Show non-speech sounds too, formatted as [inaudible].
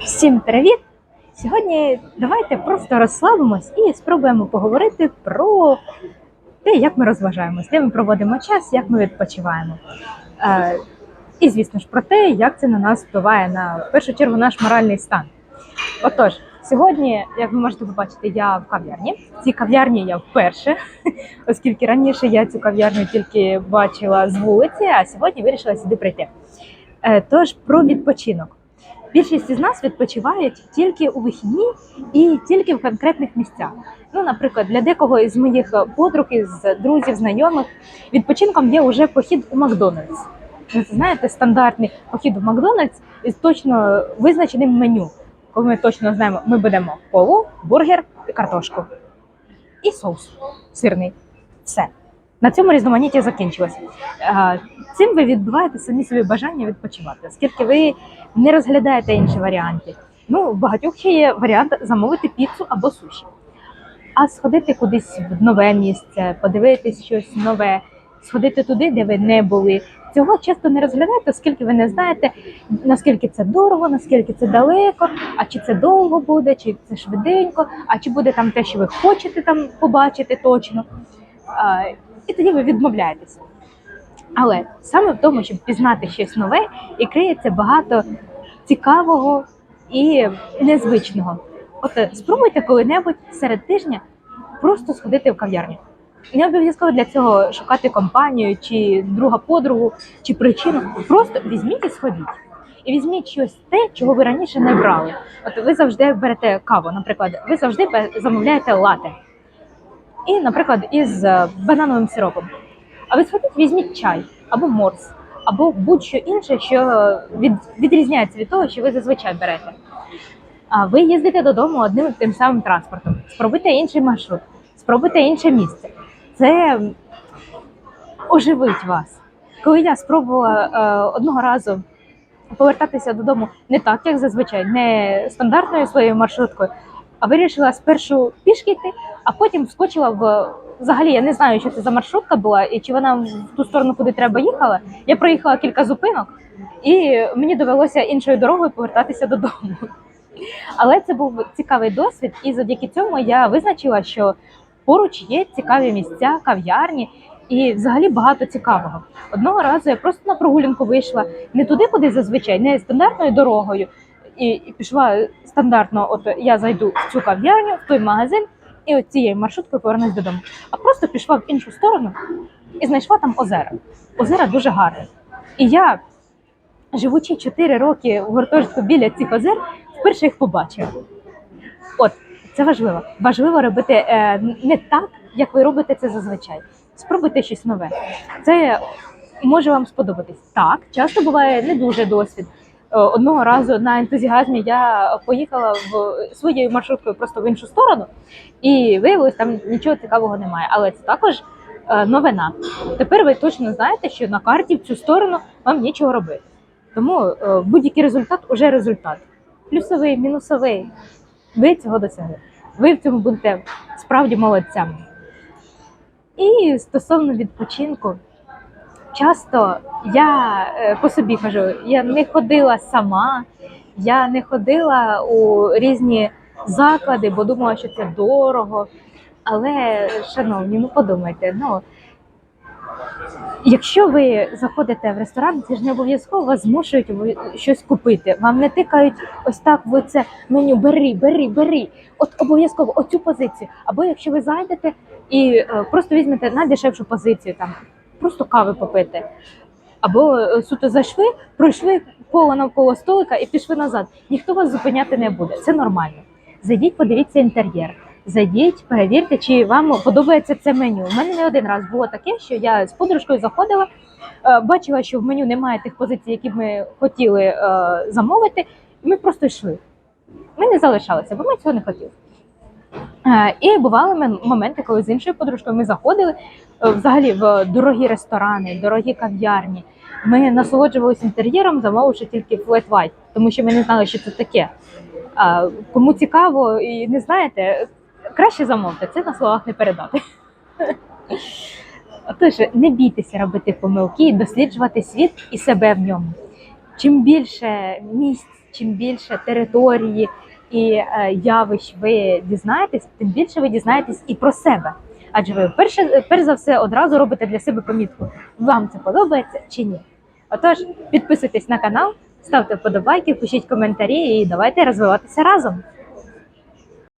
Всім привіт! Сьогодні давайте просто розслабимось і спробуємо поговорити про те, як ми розважаємось, де ми проводимо час, як ми відпочиваємо. Е, і, звісно ж, про те, як це на нас впливає на в першу чергу наш моральний стан. Отож, сьогодні, як ви можете побачити, я в кав'ярні. В цій кав'ярні я вперше, [laughs] оскільки раніше я цю кав'ярню тільки бачила з вулиці, а сьогодні вирішила сюди прийти. Е, Тож про відпочинок. Більшість із нас відпочивають тільки у вихідні і тільки в конкретних місцях. Ну, наприклад, для декого із моїх подруг, із друзів, знайомих відпочинком є вже похід у Макдональдс. Ви знаєте, стандартний похід у Макдональдс із точно визначеним меню. Коли ми точно знаємо, ми будемо колу, бургер і картошку. І соус сирний. Все. На цьому різноманіття закінчилось. Е, Цим ви відбиваєте самі собі бажання відпочивати, оскільки ви не розглядаєте інші варіанти. Ну, у багатьох ще є варіант замовити піцу або суші. А сходити кудись в нове місце, подивитись щось нове, сходити туди, де ви не були. Цього часто не розглядаєте, оскільки ви не знаєте, наскільки це дорого, наскільки це далеко, а чи це довго буде, чи це швиденько, а чи буде там те, що ви хочете там побачити точно. І тоді ви відмовляєтеся. Але саме в тому, щоб пізнати щось нове, і криється багато цікавого і незвичного. От е, спробуйте коли-небудь серед тижня просто сходити в кав'ярню. Не обов'язково для цього шукати компанію, чи друга подругу, чи причину. Просто візьміть і сходіть. І візьміть щось те, чого ви раніше не брали. От ви завжди берете каву, наприклад, ви завжди замовляєте лате. І, наприклад, із е, банановим сиропом. А ви сходіть, візьміть чай або морс, або будь-що інше, що від, відрізняється від того, що ви зазвичай берете. А ви їздите додому одним тим самим транспортом. Спробуйте інший маршрут, спробуйте інше місце. Це оживить вас. Коли я спробувала е, одного разу повертатися додому не так, як зазвичай, не стандартною своєю маршруткою, а вирішила спершу пішки йти, а потім вскочила в взагалі. Я не знаю, що це за маршрутка була, і чи вона в ту сторону, куди треба їхала. Я проїхала кілька зупинок, і мені довелося іншою дорогою повертатися додому. Але це був цікавий досвід, і завдяки цьому я визначила, що поруч є цікаві місця, кав'ярні. І взагалі багато цікавого. Одного разу я просто на прогулянку вийшла не туди, куди зазвичай, не стандартною дорогою, і, і пішла стандартно. От я зайду в цю кав'ярню, в той магазин, і от цією маршруткою повернусь додому. А просто пішла в іншу сторону і знайшла там озера. Озера дуже гарні. І я, живучи 4 роки в гуртожитку біля цих озер, вперше їх побачила. От це важливо. Важливо робити е, не так, як ви робите це зазвичай. Спробуйте щось нове. Це може вам сподобатись. Так, часто буває не дуже досвід. Е, Одного разу на ентузіазмі я поїхала в своєю маршруткою просто в іншу сторону, і виявилось, там нічого цікавого немає. Але це також е, новина. Тепер ви точно знаєте, що на карті в цю сторону вам нічого робити. Тому е, будь-який результат уже результат. Плюсовий, мінусовий. Ви цього досягли. Ви в цьому будете справді молодцями. І стосовно відпочинку, часто я е, по собі кажу, я не ходила сама, я не ходила у різні заклади, бо думала, що це дорого. Але, шановні, ну подумайте, ну якщо ви заходите в ресторан, це ж не обов'язково вас змушують щось купити. Вам не тикають ось так в це меню бери, бери, бери. От обов'язково оцю позицію. Або якщо ви зайдете і е, просто візьмете найдешевшу позицію, там просто кави попити. Або е, суто зайшли, пройшли коло навколо столика і пішли назад. Ніхто вас зупиняти не буде. Це нормально. Зайдіть, подивіться інтер'єр. Зайдіть, перевірте, чи вам подобається це меню. У мене не один раз було таке, що я з подружкою заходила, е, бачила, що в меню немає тих позицій, які б ми хотіли е, замовити, і ми просто йшли. Ми не залишалися, бо ми цього не хотіли. Е, І бували мен- моменти, коли з іншою подружкою ми заходили е, взагалі в дорогі ресторани, дорогі кав'ярні. Ми насолоджувалися інтер'єром, замовивши тільки flat white, тому що ми не знали, що це таке. А кому цікаво і не знаєте, краще замовте, це на словах не передати. [laughs] Отож, не бійтеся робити помилки, досліджувати світ і себе в ньому. чим більше місць, чим більше території і е, явищ ви дізнаєтесь, тим більше ви дізнаєтесь і про себе. Адже ви перше, перш за все одразу робите для себе помітку, вам це подобається чи ні. Отож, підписуйтесь на канал, ставте вподобайки, пишіть коментарі і давайте розвиватися разом.